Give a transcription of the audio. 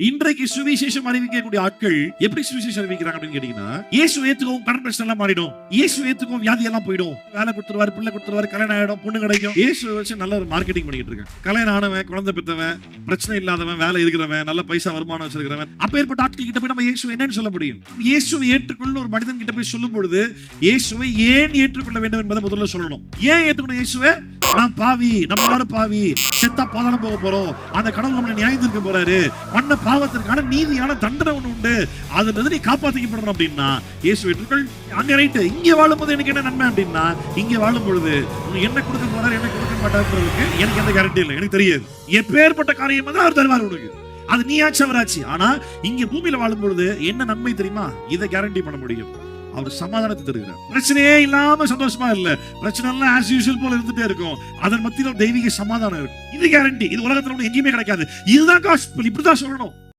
இன்றைக்கு சுவிசேஷம் அறிவிக்கக்கூடிய ஆட்கள் எப்படி சுவிசேஷம் அறிவிக்கிறாங்க அப்படின்னு கேட்டீங்கன்னா இயேசு ஏத்துக்கவும் கடன் பிரச்சனை எல்லாம் மாறிடும். இயேசு ஏத்துக்கவும் வியாதி எல்லாம் போயிடும். வேலை கொடுத்துருவாரு பிள்ளை கொடுத்துருவாரு கல்யாணம் ஆயிடும் பொண்ணு கிடைக்கும். இயேசு வச்சு நல்ல ஒரு மார்க்கெட்டிங் பண்ணிட்டு இருக்கேன் கல்யாணம் ஆனவன் குழந்தை பெற்றவன் பிரச்சனை இல்லாதவன் வேலை இருக்கிறவன் நல்ல பைசா வருமானம் வச்சிருக்கிறவன் அப்பேற்பட்ட ஆட்கள் கிட்ட போய் நம்ம இயேசு என்னன்னு சொல்ல முடியும்? இயேசுவை ஏற்றுக்கொள்ள ஒரு மனிதன் கிட்ட போய் சொல்லும் பொழுது இயேசுவை ஏன் ஏற்றுக்கொள்ள வேண்டும் என்பதை முதல்ல சொல்லணும். ஏன் ஏற்றுக்கணும் இயேசுவை? நான் பாவி. நம்மளோட பாவி. செத்தா பாதாளம் போக போறோம். அந்த கடவுள் நம்மளை நியாயம் தீர்க்க போறாரு. பண்ண பாவத்திற்கான நீதியான தண்டனை ஒண்ணு உண்டு. அதுல இருந்து நீ காப்பாத்திக்கப்படணும் அப்படின்னா இயேசு ஏற்றுக்கள் அங்க ரைட்டு இங்க வாழும்போது எனக்கு என்ன நன்மை அப்படின்னா இங்க வாழும் பொழுது என்ன கொடுக்க போறாரு என்ன கொடுக்க மாட்டாருன்றதுக்கு எனக்கு எந்த கேரண்டி இல்லை. எனக்கு தெரியாது. எப்பேற்பட்ட காரியம் தான் அவர் தருவார் உனக்கு. அது நீ ஆச்சு அவராச்சு. ஆனா இங்க பூமியில வாழும் பொழுது என்ன நன்மை தெரியுமா? இதை கேரண்டி பண்ண முடியும். அவர் சமாதானத்தை தருகிறார். பிரச்சனையே இல்லாம சந்தோஷமா இல்ல. பிரச்சனை எல்லாம் ஆஸ் யூஷுவல் போல இருந்துட்டே இருக்கும். அதன் மத்தியில் தெய்வீக சமாதானம் இருக்கும். இது கேரண்டி இது உலகத்துல ஒண்ணு எங்கேயுமே கிடைக்காது. இதுதான் காஸ்பிள் இப்படிதான் சொல்லணும்.